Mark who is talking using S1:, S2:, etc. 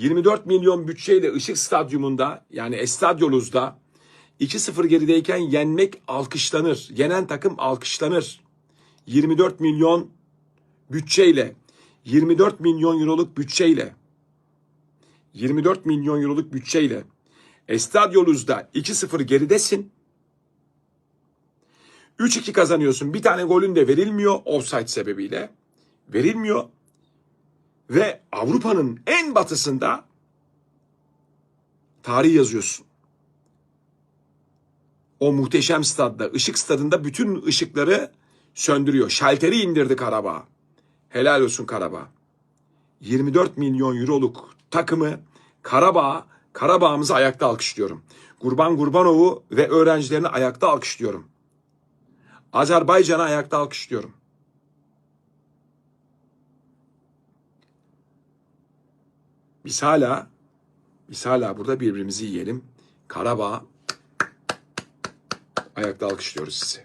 S1: 24 milyon bütçeyle Işık Stadyumunda yani Estadyoluz'da 2-0 gerideyken yenmek alkışlanır. Yenen takım alkışlanır. 24 milyon bütçeyle 24 milyon euroluk bütçeyle 24 milyon euroluk bütçeyle Estadyoluz'da 2-0 geridesin. 3-2 kazanıyorsun. Bir tane golün de verilmiyor offside sebebiyle. Verilmiyor. Ve Avrupa'nın en batısında tarih yazıyorsun. O muhteşem stadda, ışık stadında bütün ışıkları söndürüyor. Şalteri indirdi Karabağ. Helal olsun Karabağ. 24 milyon euroluk takımı Karabağ, Karabağ'ımızı ayakta alkışlıyorum. Kurban Kurbanov'u ve öğrencilerini ayakta alkışlıyorum. Azerbaycan'ı ayakta alkışlıyorum. Biz hala biz hala burada birbirimizi yiyelim. Karabağ ayakta alkışlıyoruz sizi.